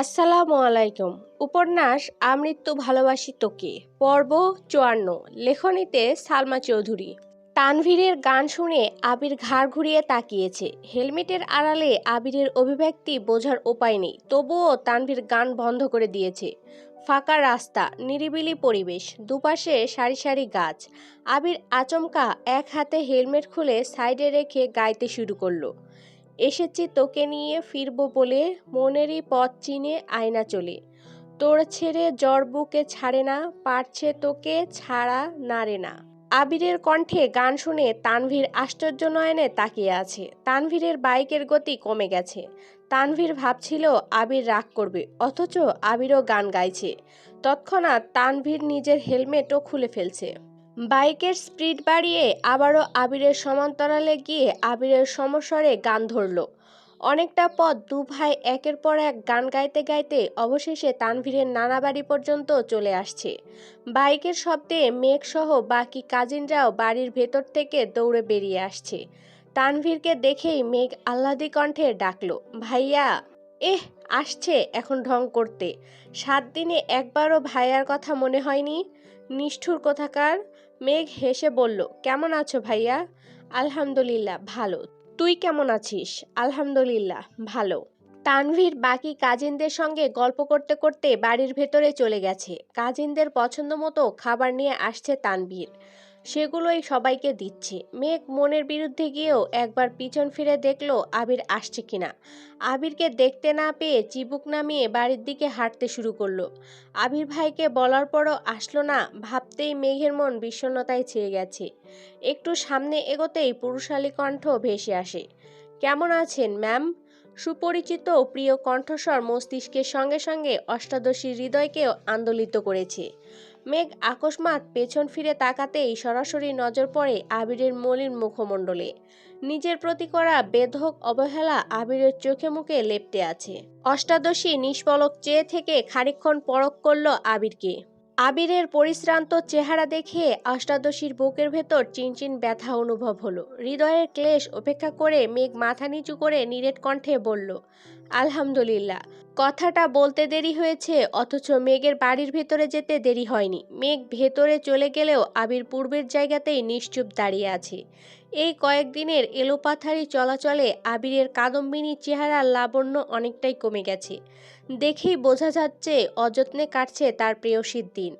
আসসালামু আলাইকুম। উপন্যাস আমৃত্যু ভালোবাসি তোকে। পর্ব চুয়ান্ন। লেখনীতে সালমা চৌধুরী। তানভীরের গান শুনে আবির ঘাড় ঘুরিয়ে তাকিয়েছে। হেলমেটের আড়ালে আবিরের অভিব্যক্তি বোঝার উপায় নেই। তবুও তানভীর গান বন্ধ করে দিয়েছে। ফাঁকা রাস্তা, নিরিবিলি পরিবেশ, দুপাশে সারি সারি গাছ। আবির আচমকা এক হাতে হেলমেট খুলে সাইডে রেখে গাইতে শুরু করল। এসেছি তোকে নিয়ে ফিরবো বলে মনেরই পথ চিনে আয়না চলে। তোর ছেড়ে জ্বর বুকে ছাড়ে না, পারছে তোকে ছাড়া নারে না। আবিরের কণ্ঠে গান শুনে তানভীর আশ্চর্য নয়নে তাকিয়ে আছে। তানভীরের বাইকের গতি কমে গেছে। তানভীর ভাবছিল, আবির রাগ করবে, অথচ আবিরও গান গাইছে। তৎক্ষণাৎ তানভীর নিজের হেলমেটও খুলে ফেলছে। বাইকের স্পিড বাড়িয়ে আবারও আবিরের সমান্তরালে গিয়ে আবিরের সমস্বরে গান ধরল। অনেকটা পথ দু ভাই একের পর এক গান গাইতে গাইতে অবশেষে তানভীরের নানা বাড়ি পর্যন্ত চলে আসছে। বাইকের শব্দে মেঘসহ বাকি কাজিনরাও বাড়ির ভেতর থেকে দৌড়ে বেরিয়ে আসছে। তানভীরকে দেখেই মেঘ আহ্লাদি কণ্ঠে ডাকলো, ভাইয়া, এহ, আসছে এখন ঢং করতে। সাত দিনে একবারও ভাইয়ার কথা মনে হয়নি? নিষ্ঠুর কোথাকার? মেঘ হেসে বলল, কেমন আছো ভাইয়া? আলহামদুলিল্লাহ, ভালো। তুই কেমন আছিস? আলহামদুলিল্লাহ, ভালো। তানভীর বাকি কাজিনদের সঙ্গে গল্প করতে করতে বাড়ির ভেতরে চলে গেছে। কাজিনদের পছন্দ মতো খাবার নিয়ে আসছে তানভীর। সেগুলোই সবাইকে দিচ্ছে। মেঘ মনের বিরুদ্ধে গিয়েও একবার পিছন ফিরে দেখল আবির আসছে কিনা আবিরকে দেখতে না পেয়ে চিবুক নামিয়ে বাড়ির দিকে হাঁটতে শুরু করল। আবির ভাইকে বলার পরও আসলো না, ভাবতেই মেঘের মন বিষণ্ণতায় ছেয়ে গেছে। একটু সামনে এগোতেই পুরুষালী কণ্ঠ ভেসে আসে, কেমন আছেন, ম্যাম? সুপরিচিত প্রিয় কণ্ঠস্বর মস্তিষ্কের সঙ্গে সঙ্গে অষ্টাদশী হৃদয়কেও আন্দোলিত করেছে। মেঘ আকস্মাত পেছন ফিরে তাকাতেই সরাসরি নজর পড়ে আবিরের মলিন মুখমণ্ডলে। নিজের প্রতি করা বেধক অবহেলা আবিরের চোখে মুখে লেপটে আছে। অষ্টাদশী নিষ্পলক চেয়ে থেকে খানিক্ষণ পরক করল আবিরকে। আবিরের পরিশ্রান্ত চেহারা দেখে অষ্টাদশীর বুকের ভেতর চিনচিন ব্যথা অনুভব হলো। হৃদয়ের ক্লেশ উপেক্ষা করে মেঘ মাথা নিচু করে নিরেট কণ্ঠে বলল, আলহামদুলিল্লাহ। কথাটা বলতে দেরি হয়েছে, অথচ মেঘের বাড়ির ভেতরে যেতে দেরি হয়নি। মেঘ ভেতরে চলে গেলেও আবির পূর্বের জায়গাতেই নিশ্চুপ দাঁড়িয়ে আছে। এই কয়েকদিনের এলোপাথারি চলাচলে আবিরের কাদম্বিনী চেহারার লাবণ্য অনেকটাই কমে গেছে। দেখেই বোঝা যাচ্ছে, অযত্নে কাটছে তার প্রেয়সীর দিন।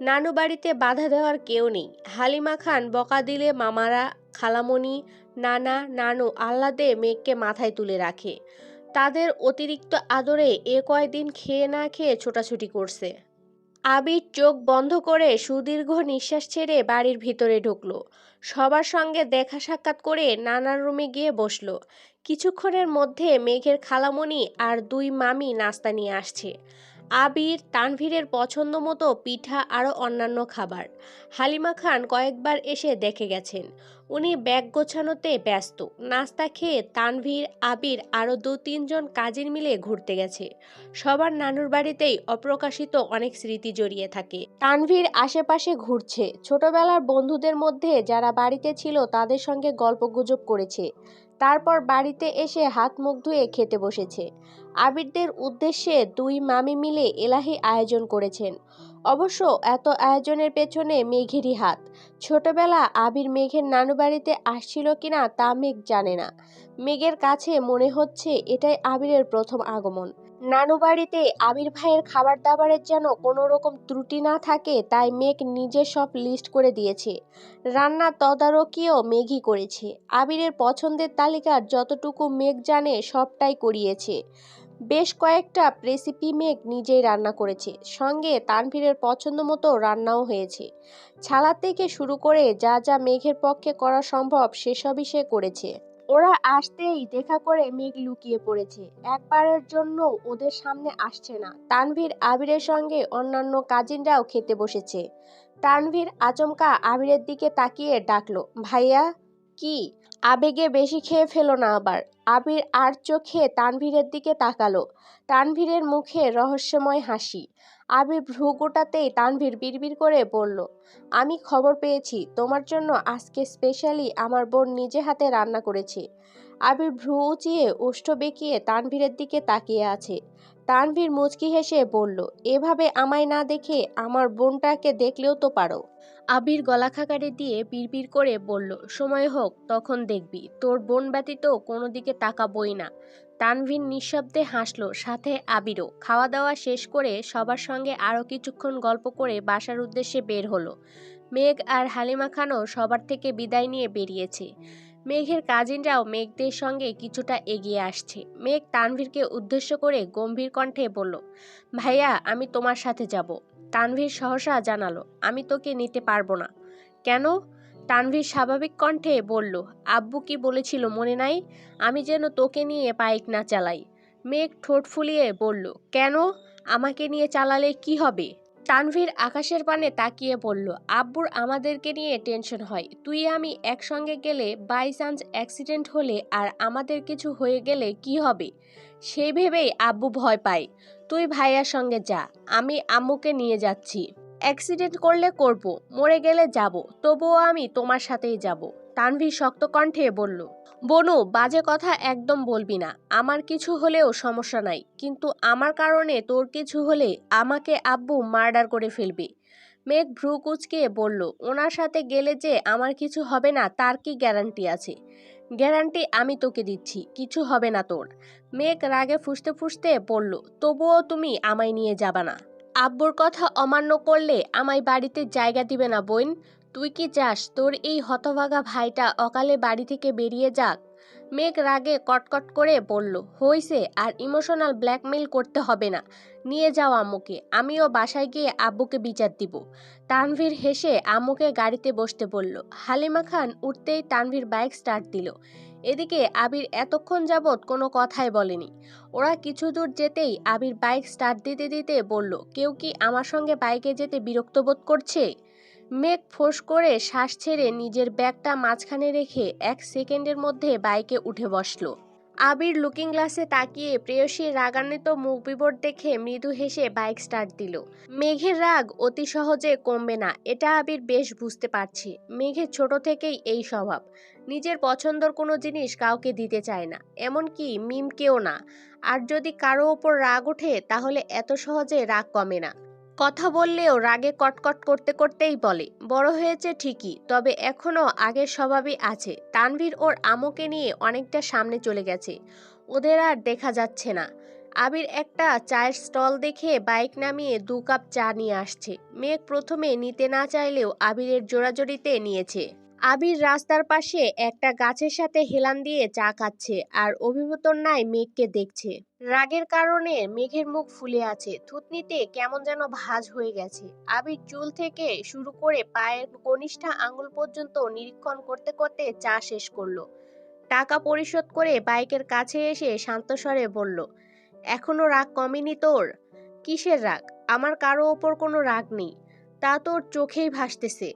নানু বাড়িতে বাধা দেওয়ার কেউ নেই। হালিমা খান, বকা দিলে মামারা, খালামণি, নানা, নানু, আহ্লাদে মেঘকে মাথায় তুলে রাখে। তাদের অতিরিক্ত আদরে এ কয়দিন খেয়ে না খেয়ে ছোটাছুটি করছে। আবির চোখ বন্ধ করে সুদীর্ঘ নিঃশ্বাস ছেড়ে বাড়ির ভিতরে ঢুকলো। সবার সঙ্গে দেখা সাক্ষাৎ করে নানার রুমে গিয়ে বসল। কিছুক্ষণের মধ্যে মেঘের খালামণি আর দুই মামি নাস্তা নিয়ে আসছে। আবির, তানভীরের পছন্দ মতো পিঠা আরও অন্যান্য খাবার। হালিমা খান কয়েকবার এসে দেখে গেছেন। উনি ব্যাগ গোছানোতে ব্যস্ত। নাস্তা খেয়ে তানভীর, আবির আরও দু তিনজন কাজিন মিলে ঘুরতে গেছে। সবার নানুর বাড়িতেই অপ্রকাশিত অনেক স্মৃতি জড়িয়ে থাকে। তানভীর আশেপাশে ঘুরছে। ছোটবেলার বন্ধুদের মধ্যে যারা বাড়িতে ছিল তাদের সঙ্গে গল্পগুজব করেছে। তারপর বাড়িতে এসে হাত মুখ ধুয়ে খেতে বসেছে। আবিরদের উদ্দেশ্যে দুই মামি মিলে এলাহি আয়োজন করেছেন। অবশ্য এত আয়োজনের পেছনে মেঘেরই হাত। ছোটবেলা আবির মেঘের নানু বাড়িতে আসছিল কিনা তা মেঘ জানে না। মেঘের কাছে মনে হচ্ছে এটাই আবিরের প্রথম আগমন। নানু বাড়িতে আবির ভাইয়ের খাবার দাবারের যেন কোনো রকম ত্রুটি না থাকে তাই মেঘ নিজে সব লিস্ট করে দিয়েছে। রান্না তদারকিও মেঘই করেছে। আবিরের পছন্দের তালিকার যতটুকু মেঘ জানে সবটাই করিয়েছে। বেশ কয়েকটা রেসিপি মেঘ নিজেই রান্না করেছে। সঙ্গে তানভীরের পছন্দ মতো রান্নাও হয়েছে। ছালা থেকে শুরু করে যা যা মেঘের পক্ষে করা সম্ভব সেসবই সে করেছে। ওরা আসতেই দেখা করে মেঘ লুকিয়ে পড়েছে। একবারের জন্য ওদের সামনে আসছে না। তানভীর আবিরের সঙ্গে অন্যান্য কাজিনরাও খেতে বসেছে। তানভীর আচমকা আবিরের দিকে তাকিয়ে ডাকলো, ভাইয়া, কি? আবেগে বেশি খেয়ে ফেলো না আবার। আবির আর চোখে তানভীরের দিকে তাকালো। তানভীরের মুখে রহস্যময় হাসি। আবির ভ্রু গোটাতেই তানভীর বিড়বিড় করে বলল, আমি খবর পেয়েছি। তোমার জন্য আজকে স্পেশালি আমার বোন নিজে হাতে রান্না করেছে। আবির ভ্রু উঁচিয়ে ওষ্ঠ বেঁকিয়ে তানভীরের দিকে তাকিয়ে আছে। তানভীর মুচকি হেসে বলল, এভাবে আমায় না দেখে আমার বোনটাকে দেখলেও তো পারো। আবির গলা খাকারে দিয়ে বিড়বিড় করে বলল, সময় হোক, তখন দেখবি। তোর বোন ব্যতীত কোনো দিকে তাকাবই না। তানভীর নিঃশব্দে হাসলো, সাথে আবিরও। খাওয়া দাওয়া শেষ করে সবার সঙ্গে আরও কিছুক্ষণ গল্প করে বাসার উদ্দেশ্যে বের হলো। মেঘ আর হালিমা খানও সবার থেকে বিদায় নিয়ে বেরিয়েছে। মেঘের কাজিনরাও মেঘদের সঙ্গে কিছুটা এগিয়ে আসছে। মেঘ তানভীরকে উদ্দেশ্য করে গম্ভীর কণ্ঠে বলল, ভাইয়া, আমি তোমার সাথে যাব। তানভীর সহসা জানালো, আমি তোকে নিতে পারব না। কেন? তানভীর স্বাভাবিক কণ্ঠে বলল, আব্বু কি বলেছিল মনে নাই? আমি যেন তোকে নিয়ে বাইক না চালাই। মেঘ ঠোঁট ফুলিয়ে বলল, কেন? আমাকে নিয়ে চালালে কি হবে? তানভীর আকাশের পানে তাকিয়ে বলল, আব্বুর আমাদেরকে নিয়ে টেনশন হয়। তুই আমি একসঙ্গে গেলে বাই চান্স অ্যাক্সিডেন্ট হলে আর আমাদের কিছু হয়ে গেলে কি হবে? সেই ভেবেই আব্বু ভয় পায়। তুই ভাইয়ার সঙ্গে যা, আমি আম্মুকে নিয়ে যাচ্ছি। অ্যাক্সিডেন্ট করলে করব, মরে গেলে যাব, তবুও আমি তোমার সাথেই যাব। তানভীর শক্ত কণ্ঠে বলল বনু, বাজে কথা একদম বলবি না। আমার কিছু হলেও সমস্যা নাই। কিন্তু আমার কারণে তোর কিছু হলে আমাকে আব্বু মার্ডার করে ফেলবে। মেঘ ভ্রু কুচকে বলল, ওনার সাথে গেলে যে আমার কিছু হবে না, তার কি গ্যারান্টি আছে? গ্যারান্টি আমি তোকে দিচ্ছি, কিছু হবে না তোর। মেঘ রাগে ফুসতে ফুসতে বলল, তবুও তুমি আমায় নিয়ে যাবা না। আব্বুর কথা অমান্য করলে আমায় বাড়িতে জায়গা দিবে না, বোন। তুই কি চাস তোর এই হতভাগা ভাইটা অকালে বাড়ি থেকে বেরিয়ে যাক? মেঘ রাগে কটকট করে বলল, হইছে, আর ইমোশনাল ব্ল্যাকমেইল করতে হবে না। নিয়ে যাও আম্মুকে, আমিও বাসায় গিয়ে আব্বুকে বিচার দিব। তানভীর হেসে আম্মুকে গাড়িতে বসতে বলল। হালিমা খান উঠতেই তানভীর বাইক স্টার্ট দিল। এদিকে আবির এতক্ষণ যাবৎ কোনো কথাই বলেনি। ওরা কিছু দূর যেতেই আবির বাইক স্টার্ট দিতে দিতে বলল, কেউ কি আমার সঙ্গে বাইকে যেতে বিরক্ত বোধ করছে? মেঘ ফোঁস করে শ্বাস ছেড়ে নিজের ব্যাগটা মাঝখানে রেখে এক সেকেন্ডের মধ্যে বাইকে উঠে বসল। আবির লুকিং গ্লাসে তাকিয়ে প্রেয়সীর রাগান্বিত মুখ বিবর দেখে মৃদু হেসে বাইক স্টার্ট দিল। মেঘের রাগ অতি সহজে কমবে না, এটা আবির বেশ বুঝতে পারছে। মেঘের ছোট থেকেই এই স্বভাব। নিজের পছন্দর কোনো জিনিস কাউকে দিতে চায় না, এমনকি মিমকেও না। আর যদি কারও ওপর রাগ ওঠে, তাহলে এত সহজে রাগ কমে না। কথা বললেও রাগে কটকট করতে করতেই বলে, বড় হয়েছে ঠিকই, তবে এখনও আগের স্বভাবই আছে। তানভীর ওর আমকে নিয়ে অনেকটা সামনে চলে গেছে। ওদের আর দেখা যাচ্ছে না। আবির একটা চায়ের স্টল দেখে বাইক নামিয়ে দু কাপ চা নিয়ে আসছে। মেঘ প্রথমে নিতে না চাইলেও আবিরের জোড়াজড়িতে নিয়েছে। আবির রাস্তার পাশে একটা গাছের সাথে হেলান দিয়ে চা খাচ্ছে আর অভিভূতর নাই মেঘকে দেখছে। রাগের কারণে মেঘের মুখ ফুলে আছে। থুতনিতে কেমন যেন ভাঁজ হয়ে গেছে। আবির চুল থেকে শুরু করে পায়ের কনিষ্ঠা আঙ্গুল পর্যন্ত নিরীক্ষণ করতে করতে চা শেষ করল। টাকা পরিশোধ করে বাইকের কাছে এসে শান্তস্বরে বলল, এখনও রাগ কমেনি তোর? কিসের রাগ? আমার কারও ওপর কোনো রাগ নেই। তা তোর চোখেই ভাসতেছে।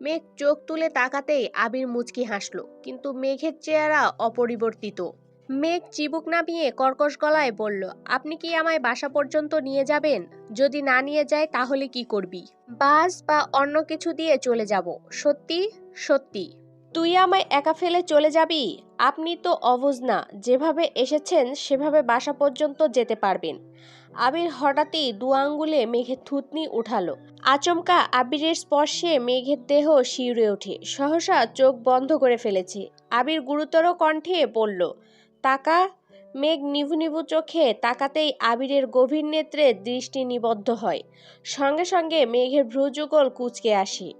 মেঘ চোখ তুলে তাকাতেই আবির মুচকি হাসল, কিন্তু মেঘের চেহারা অপরিবর্তিত। মেঘ চিবুক নামিয়ে কর্কশ গলায় বলল, আপনি কি আমায় বাসা পর্যন্ত নিয়ে যাবেন? যদি না নিয়ে যায় তাহলে কি করবি? বাস বা অন্য কিছু দিয়ে চলে যাব। সত্যি? সত্যি। তুই আমায় একা ফেলে চলে যাবি? আপনি তো অবুঝ না, যেভাবে এসেছেন সেভাবে বাসা পর্যন্ত যেতে পারবেন। আবির হঠাৎই দু আঙ্গুলে মেঘের থুতনি উঠালো। আচমকা আবিরের স্পর্শে মেঘের দেহ শিউরে ওঠে। সহসা চোখ বন্ধ করে ফেলেছে। আবির গুরুতর কণ্ঠে বলল, তাকা। মেঘ নিভু নিভু চোখে তাকাতেই আবিরের গভীর নেত্রে দৃষ্টি নিবদ্ধ হয়। সঙ্গে সঙ্গে মেঘের ভ্রুযুগল কুচকে আসে।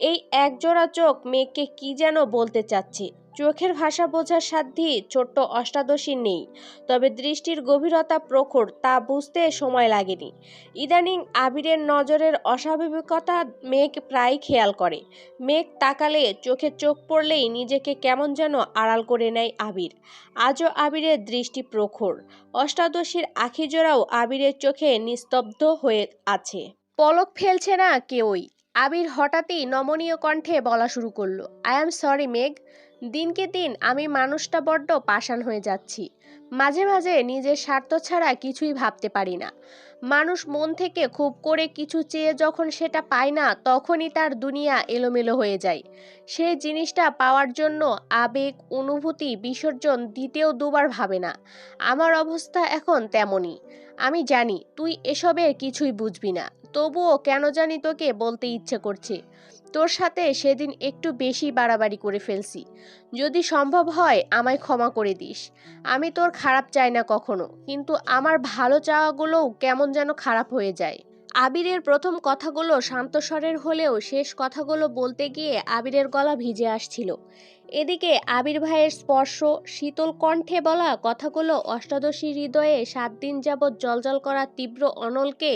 এই একজোড়া চোখ মেঘকে কি যেন বলতে চাচ্ছে। চোখের ভাষা বোঝার সাধ্যি ছোট্ট অষ্টাদশী নেই। তবে দৃষ্টির গভীরতা প্রখর, তা বুঝতে সময় লাগেনি। ইদানিং আবিরের নজরের অস্বাভাবিকতা মেঘ প্রায় খেয়াল করে। মেঘ তাকালে চোখে চোখ পড়লেই নিজেকে কেমন যেন আড়াল করে নেয় আবির। আজও আবিরের দৃষ্টি প্রখর। অষ্টাদশীর আখিজোড়াও আবিরের চোখে নিস্তব্ধ হয়ে আছে। পলক ফেলছে না কেউই। আবির হঠাৎই নমনীয় কণ্ঠে বলা শুরু করল আই এম সরি মেঘ। দিনকে দিন আমি মানুষটা বড্ড পাষাণ হয়ে যাচ্ছি। মাঝে মাঝে নিজের স্বার্থ ছাড়া কিছুই ভাবতে পারি না। মানুষ মন থেকে খুব করে কিছু চেয়ে যখন সেটা পায় না, তখনই তার দুনিয়া এলোমেলো হয়ে যায়। সেই জিনিসটা পাওয়ার জন্য আবেগ, অনুভূতি, বিসর্জন দিতেও দুবার ভাবে না। আমার অবস্থা এখন তেমনই। আমি জানি, তুই এসবের কিছুই বুঝবি না। তবুও কেন জানি তোকে বলতে ইচ্ছে করছে। তোর সাথে সেদিন একটু বেশি বাড়াবাড়ি করে ফেলছি। যদি সম্ভব হয়, আমায় ক্ষমা করে দিস। আমি তোর খারাপ চাই না কখনো, কিন্তু আমার ভালো চাওয়াগুলোও কেমন যেন খারাপ হয়ে যায়। আবিরের প্রথম কথাগুলো শান্তস্বরের হলেও শেষ কথাগুলো বলতে গিয়ে আবিরের গলা ভিজে আসছিল। এদিকে আবির ভাইয়ের স্পর্শ, শীতল কণ্ঠে বলা কথাগুলো অষ্টাদশী হৃদয়ে সাত দিন যাবৎ জলজল করা তীব্র অনলকে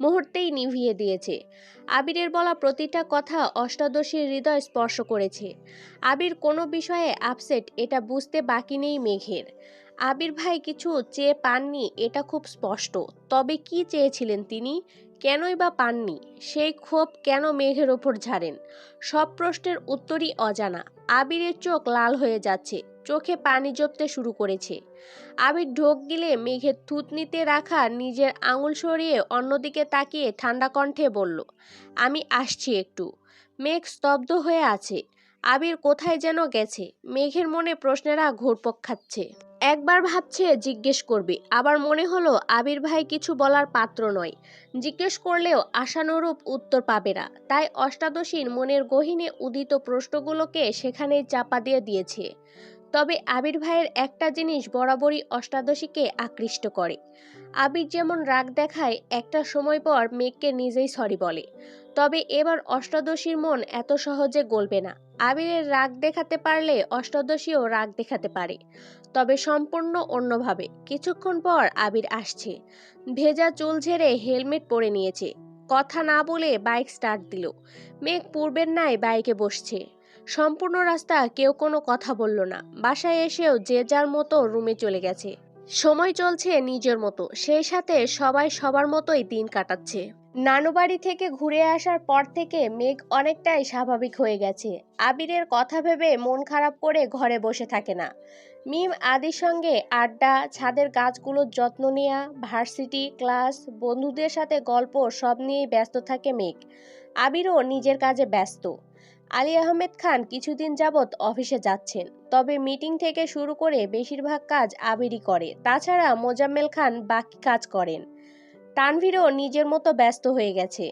মুহূর্তেই নিভিয়ে দিয়েছে। আবিরের বলা প্রতিটা কথা অষ্টাদশীর হৃদয় স্পর্শ করেছে। আবির কোনো বিষয়ে আপসেট এটা বুঝতে বাকি নেই মেঘের। আবির ভাই কিছু চেয়ে পাননি, এটা খুব স্পষ্ট। তবে কি চেয়েছিলেন তিনি? কেনই বা পাননি, সেই ক্ষোভ কেন মেঘের ওপর ঝাড়েন? সব প্রশ্নের উত্তরই অজানা। আবিরের চোখ লাল হয়ে যাচ্ছে, চোখে পানি জপতে শুরু করেছে। আবির ঢোক গিলে মেঘের থুতনিতে রাখা নিজের আঙুল সরিয়ে অন্যদিকে তাকিয়ে ঠান্ডা কণ্ঠে বলল, আমি আসছি একটু। মেঘ স্তব্ধ হয়ে আছে। আবির কোথায় যেন গেছে, মেঘের মনে প্রশ্নেরা ঘুরপক খাচ্ছে। একবার ভাবছে, জিজ্ঞেস করবে। আবার মনে হলো, আবির ভাই কিছু বলার পাত্র নয়। জিজ্ঞেস করলেও আশানুরূপ উত্তর পাবে না। তাই অষ্টাদশীর মনের গহীনে উদিত প্রশ্নগুলোকে সেখানেই চাপা দিয়ে দিয়েছে। তবে আবির ভাইয়ের একটা জিনিস বরাবরই অষ্টাদশীকে আকৃষ্ট করে। আবির যেমন রাগ দেখায়, একটা সময় পর মেঘকে নিজেই সরি বলে। তবে এবার অষ্টাদশীর মন এত সহজে গলবে না। আবিরের রাগ দেখাতে পারলে অষ্টাদশীও রাগ দেখাতে পারে। তবে সম্পূর্ণ অন্যভাবে। কিছুক্ষণ পর আবির আসছে। ভেজা চুল ঝেড়ে হেলমেট পরে নিয়েছে। কথা না বলে বাইক স্টার্ট দিল। মেঘ পূর্বের ন্যায় বাইকে বসছে। সম্পূর্ণ রাস্তা কেউ কোনো কথা বলল না। বাসায় এসেও যে যার মতো রুমে চলে গেছে। সময় চলছে নিজের মতো। সেই সাথে সবাই সবার মতোই দিন কাটাচ্ছে। নানু বাড়ি থেকে ঘুরে আসার পর থেকে মেঘ অনেকটাই স্বাভাবিক হয়ে গেছে। আবিরের কথা ভেবে মন খারাপ করে ঘরে বসে থাকে না। মিম আদির সঙ্গে আড্ডা, ছাদের গাছগুলোর যত্ন নেওয়া ভার্সিটি, ক্লাস, বন্ধুদের সাথে গল্প সব নিয়েই ব্যস্ত থাকে মেঘ। আবিরও নিজের কাজে ব্যস্ত। আলী আহমেদ খান কিছুদিন যাবৎ অফিসে যাচ্ছেন, তবে মিটিং থেকে শুরু করে বেশিরভাগ কাজ আবিরই করে। তাছাড়া মোজাম্মেল খান বাকি কাজ করেন। তানভীরও নিজের মতো ব্যস্ত হয়ে গেছে।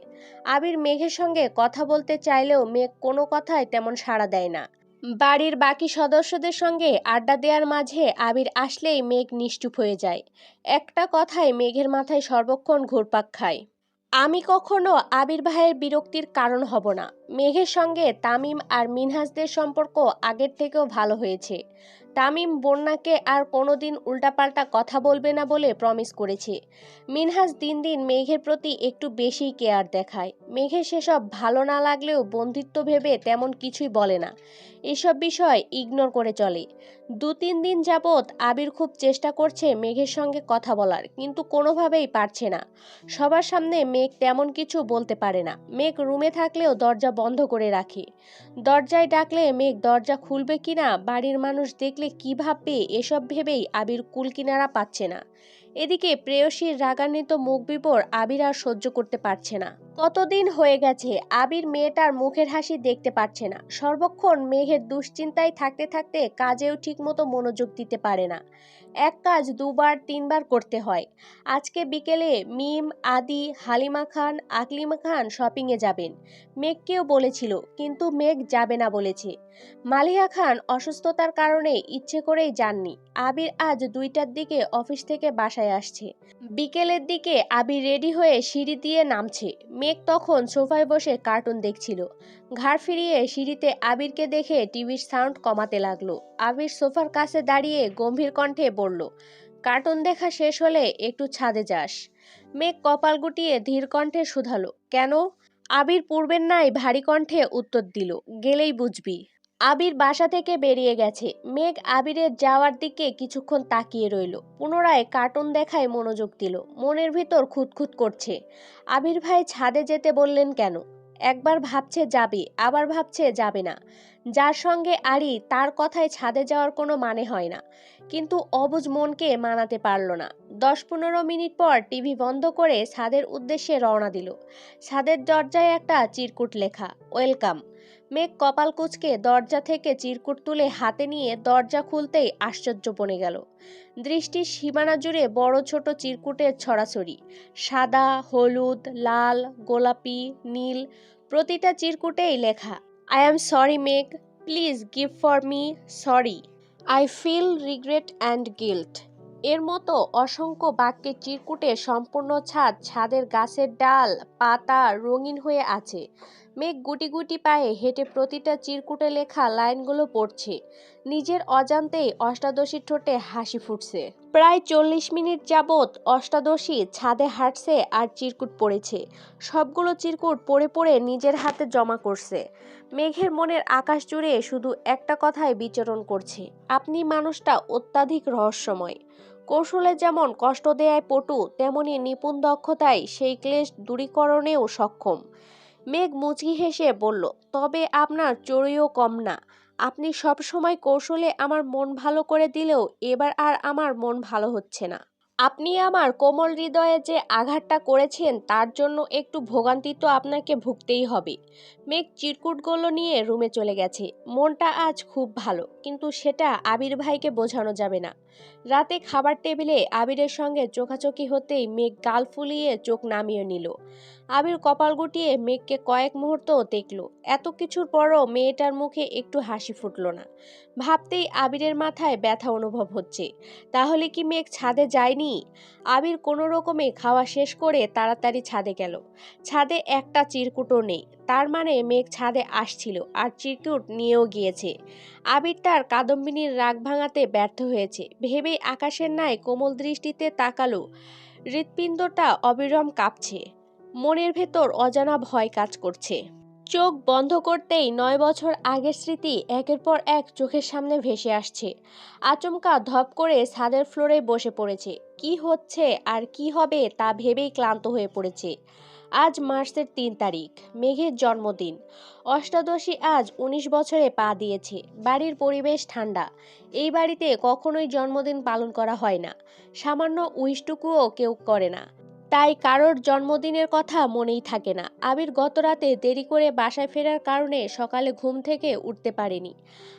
আবির মেঘের সঙ্গে কথা বলতে চাইলেও মেঘ কোনো কথায় তেমন সাড়া দেয় না। বাড়ির বাকি সদস্যদের সঙ্গে আড্ডা দেওয়ার মাঝে আবির আসলেই মেঘ নিশ্চুপ হয়ে যায়। একটা কথায় মেঘের মাথায় সর্বক্ষণ ঘুরপাক খায়। আমি কখনো আবির ভাইয়ের বিরক্তির কারণ হব না। মেঘের সঙ্গে তামিম আর মিনহাজদের সম্পর্ক আগের থেকেও ভালো হয়েছে। তামিম বন্যাকে আর কোনোদিন উল্টাপাল্টা কথা বলবে না বলে প্রমিস করেছে। মিনহাজ দিন দিন মেঘের প্রতি একটু বেশি কেয়ার দেখায়। মেঘের সেসব ভালো না লাগলেও বন্ধুত্ব ভেবে তেমন কিছুই বলে না। এসব বিষয় ইগনোর করে চলে। দু তিন দিন যাবৎ আবির খুব চেষ্টা করছে মেঘের সঙ্গে কথা বলার, কিন্তু কোনোভাবেই পারছে না। সবার সামনে মেঘ তেমন কিছু বলতে পারে না। মেঘ রুমে থাকলেও দরজা বন্ধ করে রাখে। দরজায় ডাকলে মেঘ দরজা খুলবে কিনা, বাড়ির মানুষ দেখলে কী ভাববে, এসব ভেবেই আবির কুল কিনারা পাচ্ছে না। এদিকে প্রেয়সীর রাগান্বিত মুখ বিপর আবির আর সহ্য করতে পারছে না। কতদিন হয়ে গেছে আবির মেয়েটার মুখের হাসি দেখতে পারছে না। সর্বক্ষণ মেঘের দুশ্চিন্তায় থাকতে থাকতে কাজেও ঠিকমতো মনোযোগ দিতে পারে না। এক কাজ দুবার, তিনবার করতে হয়। আজকে বিকেলে মিম, আদি, হালিমা খান, আকলিমা খান শপিংয়ে যাবেন। মেঘকেও বলেছিল, কিন্তু মেঘ যাবে না বলেছে। মালিয়া খান অসুস্থতার কারণে ইচ্ছে করেই যাননি। আবির আজ দুইটার দিকে অফিস থেকে বাসায় আসছে। বিকেলের দিকে আবির রেডি হয়ে সিঁড়ি দিয়ে নামছে। মেঘ তখন সোফায় বসে কার্টুন দেখছিল। ঘাড় ফিরিয়ে সিঁড়িতে আবিরকে দেখে টিভির সাউন্ড কমাতে লাগল। আবির সোফার কাছে দাঁড়িয়ে গম্ভীর কণ্ঠে বলল, কার্টুন দেখা শেষ হলে একটু ছাদে যাস। মেঘ কপাল গুটিয়ে ধীর কণ্ঠে শুধালো, কেন? আবির পূর্বের নাই ভারী কণ্ঠে উত্তর দিল, গেলেই বুঝবি। আবির বাসা থেকে বেরিয়ে গেছে। মেঘ আবিরের যাওয়ার দিকে কিছুক্ষণ তাকিয়ে রইল, পুনরায় কার্টুন দেখায় মনোযোগ দিল, মনের ভিতর খুঁতখুত করছে। আবির ভাই ছাদে যেতে বললেন কেন? একবার ভাবছে যাবে, আবার ভাবছে যাবে না। যার সঙ্গে আরি তার কথায় ছাদে যাওয়ার কোনো মানে হয় না। কিন্তু অবুজ মনকে মানাতে পারল না। দশ পনেরো মিনিট পর টিভি বন্ধ করে ছাদের উদ্দেশ্যে রওনা দিল। ছাদের দরজায় একটা চিরকুট লেখা, ওয়েলকাম। মেঘ কপাল কুচকে দরজা থেকে চিরকুট তুলে হাতে নিয়ে দরজা খুলতেই আশ্চর্য বনে গেল। দৃষ্টির সীমানা জুড়ে বড় ছোট চিরকুটের ছড়াছড়ি। সাদা, হলুদ, লাল, গোলাপি, নীল, প্রতিটা চিরকুটেই লেখা। I am sorry Megh please give for me sorry I feel regret and guilt এর মতো অসংখ্য বাক্যে চিরকুটে সম্পূর্ণ ছাদ, ছাদের গাছের ডাল, পাতা রঙিন হয়ে আছে। মেঘ গুটি গুটি পায়ে হেঁটে প্রতিটা চিরকুটে লেখা লাইনগুলো পড়ছে। নিজের অজান্তেই অষ্টাদশীর ঠোঁটে হাসি ফুটছে। প্রায় চল্লিশ মিনিট যাবৎ অষ্টাদশী ছাদে হাঁটছে আর চিরকুট পড়েছে। সবগুলো চিরকুট পড়ে পড়ে নিজের হাতে জমা করছে। মেঘের মনের আকাশ জুড়ে শুধু একটা কথাই বিচরণ করছে। আপনি মানুষটা অত্যাধিক রহস্যময়। কৌশলে যেমন কষ্ট দেয়ায় পটু, তেমনি নিপুণ দক্ষতায় সেই ক্লেশ দূরীকরণেও সক্ষম। মেঘ মুচকি হেসে বলল, তবে আপনার চড়ুইও কম না। আপনি সব সময় কৌশলে আমার মন ভালো করে দিলেও এবার আর আমার মন ভালো হচ্ছে না। আপনি আমার কোমল হৃদয়ে যে আঘাতটা করেছেন, তার জন্য একটু ভোগান্তি তো আপনাকে ভুগতেই হবে। মেঘ চিরকুটগুলো নিয়ে রুমে চলে গেছে। মনটা আজ খুব ভালো, কিন্তু সেটা আবির ভাইকে বোঝানো যাবে না। রাতে খাবার টেবিলে আবিরের সঙ্গে চোখাচোখি হতেই মেঘ গাল ফুলিয়ে চোখ নামিয়ে নিল। আবির কপাল গুটিয়ে মেঘকে কয়েক মুহূর্ত দেখল। এত কিছুর পরও মেয়েটার মুখে একটু হাসি ফুটল না। ভাবতেই আবিরের মাথায় ব্যথা অনুভব হচ্ছে। তাহলে কি মেঘ ছাদে যায়নি? আবির কোনো রকমে খাওয়া শেষ করে তাড়াতাড়ি ছাদে গেল। ছাদে একটা চিরকুটও নেই, তার মানে মেঘ ছাদে আসছিল আর চিরকুট নিয়েও গিয়েছে। আবির তার কাদম্বিনীর রাগ ভাঙাতে ব্যর্থ হয়েছে। ভেবেই আকাশের ন্যায় কোমল দৃষ্টিতে তাকালো, হৃৎপিণ্ডটা অবিরম কাঁপছে। মনের ভেতর অজানা ভয় কাজ করছে। চোখ বন্ধ করতেই নয় বছর আগের স্মৃতি একের পর এক চোখের সামনে ভেসে আসছে। আচমকা ধপ করে ছাদের ফ্লোরে বসে পড়েছে। কি হচ্ছে আর কি হবে তা ভেবেই ক্লান্ত হয়ে পড়েছে। আজ মার্চের তিন তারিখ, মেঘের জন্মদিন। অষ্টাদশী আজ উনিশ বছরে পা দিয়েছে। বাড়ির পরিবেশ ঠান্ডা। এই বাড়িতে কখনোই জন্মদিন পালন করা হয় না। সামান্য উইশটুকুও কেউ করে না। তাই কারোর জন্মদিনের কথা মনেই থাকে না। আবির গত রাতে দেরি করে বাসায় ফেরার কারণে সকালে ঘুম থেকে উঠতে পারেনি।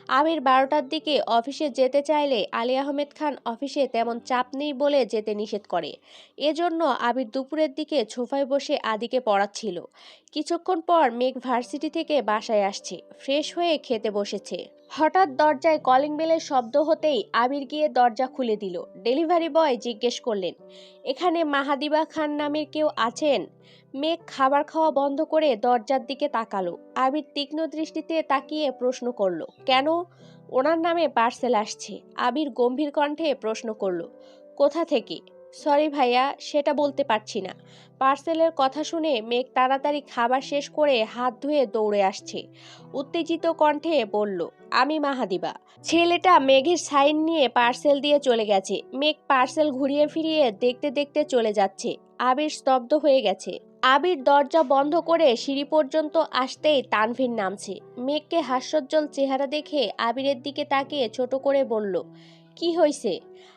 আবির বারোটার দিকে অফিসে যেতে চাইলে আলী আহমেদ খান অফিসে তেমন চাপ নেই বলে যেতে নিষেধ করে। এজন্য আবির দুপুরের দিকে ছোফায় বসে আদিকে পড়াচ্ছিল। কিছুক্ষণ পর মেঘ ভার্সিটি থেকে বাসায় আসছে। ফ্রেশ হয়ে খেতে বসেছে। হঠাৎ দরজায় কলিং বেলের শব্দ হতেই আবির গিয়ে দরজা খুলে দিল। ডেলিভারি বয় জিজ্ঞেস করলেন, এখানে মাহাদিবা খান নামের কেউ আছেন? মেঘ খাবার খাওয়া বন্ধ করে দরজার দিকে তাকালো। আবির তীক্ষ্ণ দৃষ্টিতে তাকিয়ে প্রশ্ন করল, কেন? ওনার নামে পার্সেল আসছে। আবির গম্ভীর কণ্ঠে প্রশ্ন করল, কোথা থেকে? সরি ভাইয়া, সেটা বলতে পারছি না। পার্সেলের কথা শুনে মেঘ তাড়াতাড়ি খাবার শেষ করে হাত ধুয়ে দৌড়ে আসছে। উত্তেজিত কণ্ঠে বলল, আমি মাহাদিবা। ছেলেটা মেঘের সাইন নিয়ে পার্সেল দিয়ে চলে গেছে। মেঘ পার্সেল ঘুরিয়ে ফিরিয়ে দেখতে দেখতে চলে যাচ্ছে। আবির স্তব্ধ হয়ে গেছে। আবির দরজা বন্ধ করে সিঁড়ি পর্যন্ত আসতেই তানভীর নামছে। মেঘকে হাস্যোজ্জ্বল চেহারা দেখে আবিরের দিকে তাকিয়ে ছোট করে বলল কি হয়েছে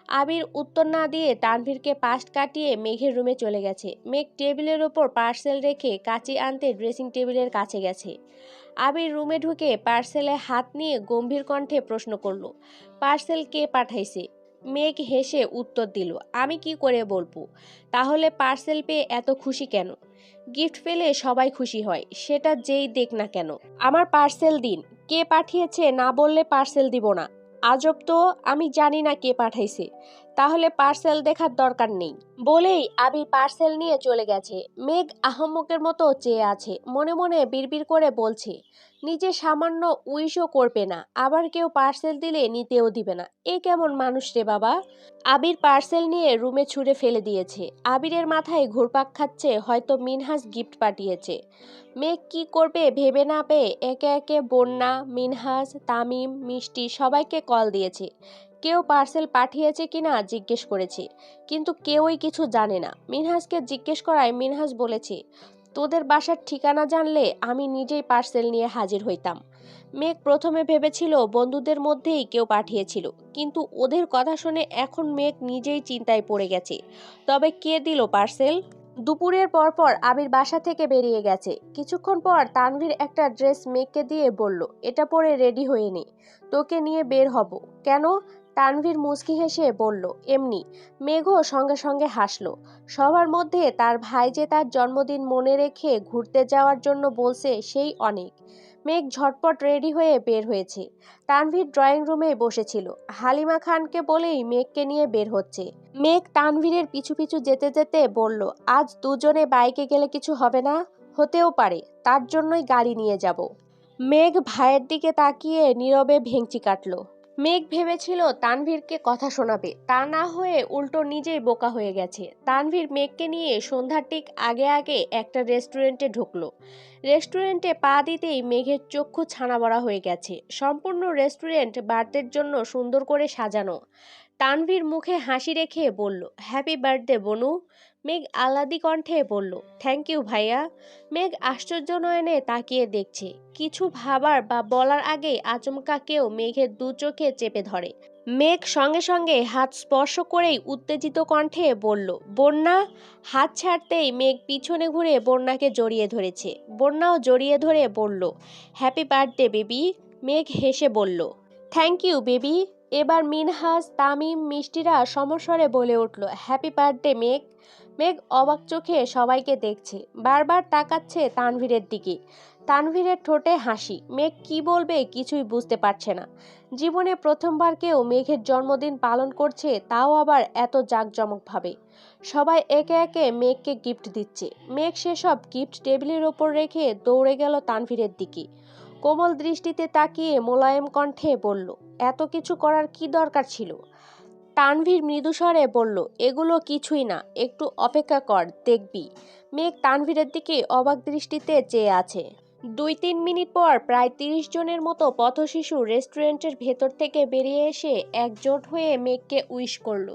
আবির উত্তর না দিয়ে তানভীরকে পাশ কাটিয়ে মেঘের রুমে চলে গেছে। মেঘ টেবিলের ওপর পার্সেল রেখে কাচি আনতে ড্রেসিং টেবিলের কাছে গেছে। আবির রুমে ঢুকে পার্সেলে হাত নিয়ে গম্ভীর কণ্ঠে প্রশ্ন করল, পার্সেল কে পাঠাইছে? মেঘ হেসে উত্তর দিল, আমি কি করে বলব? তাহলে পার্সেল পেয়ে এত খুশি কেন? গিফট পেলে সবাই খুশি হয়, সেটা যেই দেখ না কেন। আমার পার্সেল দিন। কে পাঠিয়েছে না বললে পার্সেল দিব না। আজব তো আমি জানি না কে পাঠাইছে। তাহলে পার্সেল দেখার দরকার নেই। বলেই আবির পার্সেল নিয়ে চলে গেছে। মেঘ আহম্মকের মতো চেয়ে আছে। মনে মনে বিড়বিড় করে বলছে, নিজে সামান্য উইশও করবে না। আবার কেউ পার্সেল দিলে নিতেও দিবে না। এ কেমন মানুষ রে বাবা? আবির পার্সেল নিয়ে রুমে ছুঁড়ে ফেলে দিয়েছে। আবিরের মাথায় ঘুরপাক খাচ্ছে, হয়তো মিনহাস গিফট পাঠিয়েছে। মেঘ কি করবে ভেবে না পেয়ে একে একে বন্যা, মিনহাস, তামিম, মিষ্টি সবাইকে কল দিয়েছে। কেউ পার্সেল পাঠিয়েছে কিনা জিজ্ঞেস করেছে, কিন্তু কেউই কিছু জানে না। মিনহাসকে জিজ্ঞেস করায় মিনহাস বলেছি, তোদের বাসার ঠিকানা জানলে আমি নিজেই পার্সেল নিয়ে হাজির হইতাম। মেঘ প্রথমে ভেবেছিল বন্ধুদের মধ্যেই কেউ পাঠিয়েছিল, কিন্তু ওদের কথা শুনে এখন মেঘ নিজেই চিন্তায় পড়ে গেছে, তবে কে দিল পার্সেল? দুপুরের পরপর আবির বাসা থেকে বেরিয়ে গেছে। কিছুক্ষণ পর তানভীর একটা ড্রেস মেঘকে দিয়ে বলল, এটা পরে রেডি হয়ে নে, তোকে নিয়ে বের হব। কেন? তানভীর মুচকি হেসে বলল, এমনি। মেঘও সঙ্গে সঙ্গে হাসল। সবার মধ্যে তার ভাই যে তার জন্মদিন মনে রেখে ঘুরতে যাওয়ার জন্য বলছে, সেই অনেক। মেঘ ঝটপট রেডি হয়ে বের হয়েছে। তানভীর ড্রয়িং রুমে বসেছিল। হালিমা খানকে বলেই মেঘকে নিয়ে বের হচ্ছে। মেঘ তানভীরের পিছু পিছু যেতে যেতে বলল, আজ দুজনে বাইকে গেলে কিছু হবে না? হতেও পারে। তার জন্যই গাড়ি নিয়ে যাব। মেঘ ভাইয়ের দিকে তাকিয়ে নীরবে ভেঙচি কাটলো। মেঘ ভেবেছিল তানভীরকে কথা শোনাবে। তা না হয়ে উল্টো নিজেই বোকা হয়ে গেছে। তানভীর মেঘকে নিয়ে সন্ধ্যার ঠিক আগে আগে একটা রেস্টুরেন্টে ঢুকলো। রেস্টুরেন্টে পা দিতেই মেঘের চক্ষু ছানা বড়া হয়ে গেছে। সম্পূর্ণ রেস্টুরেন্ট বার্থডের জন্য সুন্দর করে সাজানো। তানভীর মুখে হাসি রেখে বলল হ্যাপি বার্থডে বনু। মেঘ আহ্লাদি কণ্ঠে বলল থ্যাংক ইউ ভাইয়া। মেঘ আশ্চর্য নয়নে তাকিয়ে দেখছে, কিছু ভাবার বা বলার আগে আচমকা কেউ মেঘের দু চোখে চেপে ধরে। মেঘ সঙ্গে সঙ্গে হাত স্পর্শ করেই উত্তেজিত কণ্ঠে বলল, বন্যা? হাত ছাড়তেই মেঘ পিছনে ঘুরে বন্যাকে জড়িয়ে ধরেছে। বন্যাও জড়িয়ে ধরে বলল হ্যাপি বার্থডে বেবি মেঘ হেসে বলল থ্যাংক ইউ বেবি এবার মিনহাস, তামিম, মিষ্টিরা সমস্বরে বলে উঠল হ্যাপি বার্থডে মেঘ। মেঘ অবাক চোখে সবাইকে দেখছে, বারবার তাকাচ্ছে তানভীরের দিকে। তানভীরের ঠোঁটে হাসি, মেঘ কি বলবে কিছুই বুঝতে পারছে না। জীবনে প্রথমবার কেউ মেঘের জন্মদিন পালন করছে, তাও আবার এত জাঁকজমকভাবে। সবাই একে একে মেঘকে গিফট দিচ্ছে। মেঘ সেসব গিফট টেবিলের ওপর রেখে দৌড়ে গেল তানভীরের দিকে। কোমল দৃষ্টিতে তাকিয়ে মোলায়েম কণ্ঠে বলল, এত কিছু করার কি দরকার ছিল? তানভীর মৃদুস্বরে বলল, এগুলো কিছুই না, একটু অপেক্ষা কর, দেখবি। মেঘ তানভীরের দিকে অবাক দৃষ্টিতে চেয়ে আছে। দুই তিন মিনিট পর প্রায় তিরিশ জনের মতো পথশিশু রেস্টুরেন্টের ভেতর থেকে বেরিয়ে এসে একজোট হয়ে মেঘকে উইশ করল।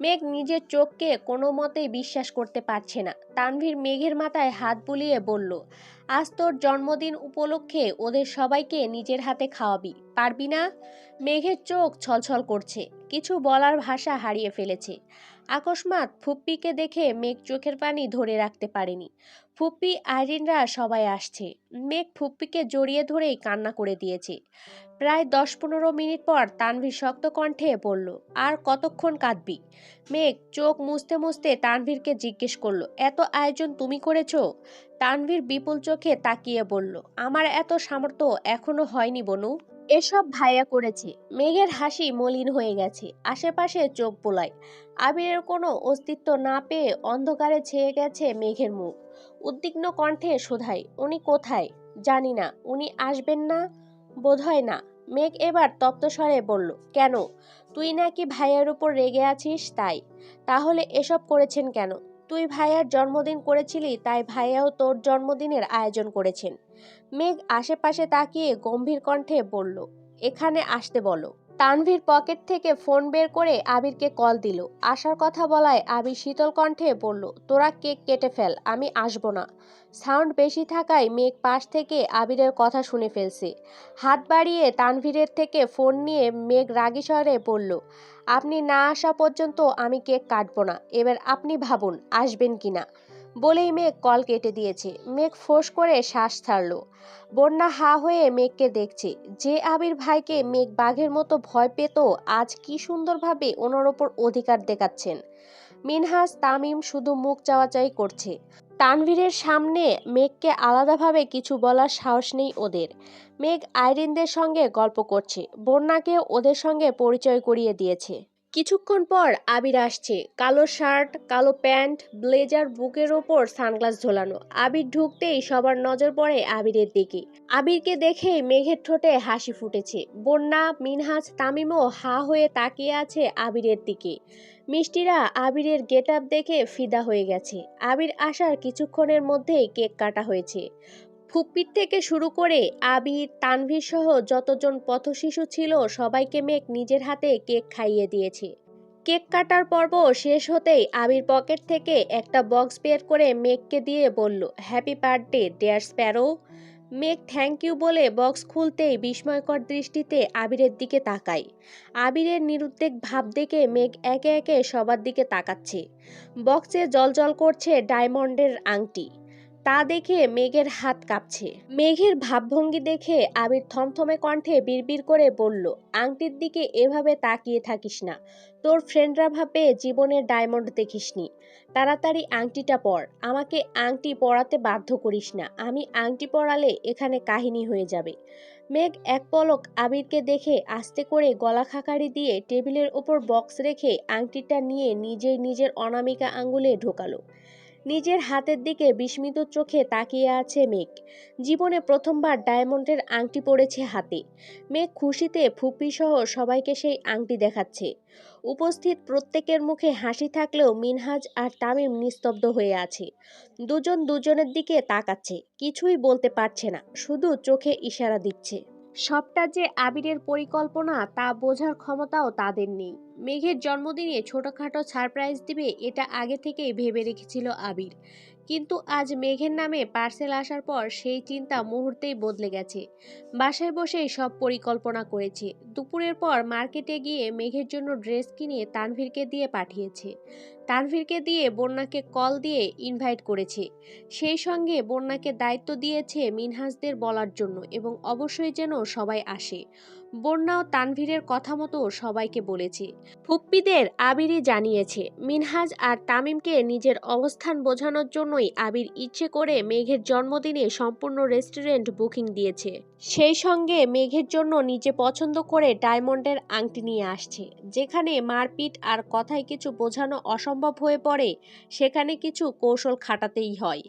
মেঘ নিজের চোখকে কোনো মতেই বিশ্বাস করতে পারছে না। তানভীর মেঘের মাথায় হাত বুলিয়ে বলল, আজ তোর জন্মদিন উপলক্ষে ওদের সবাইকে নিজের হাতে খাওয়াবি, পারবি না? মেঘের চোখ ছলছল করছে, কিছু বলার ভাষা হারিয়ে ফেলেছে। আকস্মাৎ ফুপ্পিকে দেখে মেঘ চোখের পানি ধরে রাখতে পারেনি। ফুপ্পি, আইরিনরা সবাই আসছে। মেঘ ফুপ্পিকে জড়িয়ে ধরেই কান্না করে দিয়েছে। প্রায় দশ পনেরো মিনিট পর তানভীর শক্ত কণ্ঠে বলল আর কতক্ষণ কাঁদবি? মেঘ চোখ মুছতে মুছতে তানভীরকে জিজ্ঞেস করল এত আয়োজন তুমি করেছ? তানভীর বিপুল চোখে তাকিয়ে বলল আমার এত সামর্থ্য এখনও হয়নি বনু। এসব ভাইয়া করেছে? মেঘের হাসি মলিন হয়ে গেছে আশেপাশে চোখ বোলায়। আবিরের কোনো অস্তিত্ব না পেয়ে অন্ধকারে ছেয়ে গেছে মেঘের মুখ। উদ্বিগ্ন কণ্ঠে শোধাই উনি কোথায়? জানি না। উনি আসবেন না? বোধহয় না। মেঘ এবার তপ্ত স্বরে বলল, কেন? তুই নাকি ভাইয়ার উপর রেগে আছিস তাই? তাহলে এসব করেছেন কেন? তুই ভাইয়ার জন্মদিন করেছিলি, তাই ভাইয়াও তোর জন্মদিনের আয়োজন করেছেন। মেঘ আশেপাশে তাকিয়ে গম্ভীর কণ্ঠে বলল, এখানে আসতে বলো। তানভীর পকেট থেকে ফোন বের করে আবিরকে কল দিল। আসার কথা বলায় আবির শীতল কণ্ঠে বলল, তোরা কেক কেটে ফেল, আমি আসব না। সাউন্ড বেশি থাকায় মেঘ পাশ থেকে আবিরের কথা শুনে ফেলছে। হাত বাড়িয়ে তানভীরের থেকে ফোন নিয়ে মেঘ রাগী স্বরে বলল, আপনি না আসা পর্যন্ত আমি কেক কাটবো না, এবার আপনি ভাবুন, আসবেন কিনা? বলেই মেঘ কল কেটে দিয়েছে। মেঘ ফোঁস করে শ্বাস ছাড়ল। বন্যা হা হয়ে মেঘকে দেখছে। যে আবির ভাইকে মেঘ বাঘের মতো ভয় পেত, আজ কি সুন্দরভাবে ওনার ওপর অধিকার দেখাচ্ছেন। মিনহাস, তামিম শুধু মুখ চাওয়াচাই করছে। তানভীরের সামনে মেঘকে আলাদাভাবে কিছু বলার সাহস নেই ওদের। মেঘ আইরিনদের সঙ্গে গল্প করছে। বন্যাকে ওদের সঙ্গে পরিচয় করিয়ে দিয়েছে। কিছুক্ষণ পর আবির আসছে। কালো শার্ট, কালো প্যান্ট, ব্লেজার, বুকের ওপর সানগ্লাস ঝোলানো। আবির ঢুকতেই সবার নজর পড়ে আবিরের দিকে। আবিরকে দেখে মেঘের ঠোঁটে হাসি ফুটেছে। বন্যা মিনহাজ তামিমও হা হয়ে তাকিয়ে আছে আবিরের দিকে। মিষ্টিরা আবিরের গেট দেখে ফিদা হয়ে গেছে। আবির আসার কিছুক্ষণের মধ্যেই কেক কাটা হয়েছে। ফুপ্পির থেকে শুরু করে আবির, তানভীর সহ যতজন পথশিশু ছিল, সবাইকে মেঘ নিজের হাতে কেক খাইয়ে দিয়েছে। কেক কাটার পর্ব শেষ হতেই আবির পকেট থেকে একটা বক্স বের করে মেঘকে দিয়ে বলল happy birthday dear sparrow Megh thank you বলে বক্স খুলতেই বিস্ময়কর দৃষ্টিতে আবিরের দিকে তাকায়। আবিরের নিরুদ্বেগ ভাব দেখে মেঘ একে একে সবার দিকে তাকাচ্ছে। বক্সে জলজল করছে ডায়মন্ডের আংটি। তা দেখে মেঘের হাত কাঁপছে। মেঘের ভাবভঙ্গি দেখে আবির থমথমে কণ্ঠে বিড়বিড় করে বলল, আংটির দিকে এভাবে তাকিয়ে থাকিস না। তোর ফ্রেন্ডরা ভাবে জীবনের ডায়মন্ড দেখিসনি তাড়াতাড়ি আংটিটা পর। আমাকে আংটি পরাতে বাধ্য করিস না। আমি আংটি পরালে এখানে কাহিনী হয়ে যাবে। মেঘ এক পলক আবিরকে দেখে আস্তে করে গলা খাকারি দিয়ে টেবিলের ওপর বক্স রেখে আংটিটা নিয়ে নিজেই নিজের অনামিকা আঙ্গুলে ঢোকালো। নিজের হাতের দিকে বিস্মিত চোখে তাকিয়ে আছে মেঘ। জীবনে প্রথমবার ডায়মন্ডের আংটি পড়েছে হাতে। মেঘ খুশিতে ফুপি সহ সবাইকে সেই আংটি দেখাচ্ছে। উপস্থিত প্রত্যেকের মুখে হাসি থাকলেও মিনহাজ আর তামিম নিস্তব্ধ হয়ে আছে। দুজন দুজনের দিকে তাকাচ্ছে, কিছুই বলতে পারছে না, শুধু চোখে ইশারা দিচ্ছে। সবটা যে আবিরের পরিকল্পনা তা বোঝার ক্ষমতাও তাদের নেই। মেঘের জন্মদিনে ছোটখাটো সারপ্রাইজ দিবে এটা আগে থেকেই ভেবে রেখেছিল আবির। কিন্তু আজ মেঘের নামে পার্সেল আসার পর সেই চিন্তা মুহূর্তেই বদলে গেছে। বাসায় বসেই সব পরিকল্পনা করেছে। দুপুরের পর মার্কেটে গিয়ে মেঘের জন্য ড্রেস কিনে তানভীরকে দিয়ে পাঠিয়েছে। তানভীরকে দিয়ে বন্যাকে কল দিয়ে ইনভাইট করেছে। সেই সঙ্গে বন্যাকে দায়িত্ব দিয়েছে মিনহাজদের বলার জন্য এবং অবশ্যই যেন সবাই আসে। বন্যাও তানভীরের কথা মতো সবাইকে বলেছে। ফুপ্পিদের আবিরই জানিয়েছে, মিনহাজ আর তামিমকে নিজের অবস্থান বোঝানোর জন্যই আবির ইচ্ছে করে মেঘের জন্মদিনে সম্পূর্ণ রেস্টুরেন্ট বুকিং দিয়েছে। সেই সঙ্গে মেঘের জন্য নিজে পছন্দ করে ডায়মন্ডের আংটি নিয়ে আসছে। যেখানে মারপিট আর কথায় কিছু বোঝানো অসম্ভব হয়ে পড়ে, সেখানে কিছু কৌশল খাটাতেই হয়।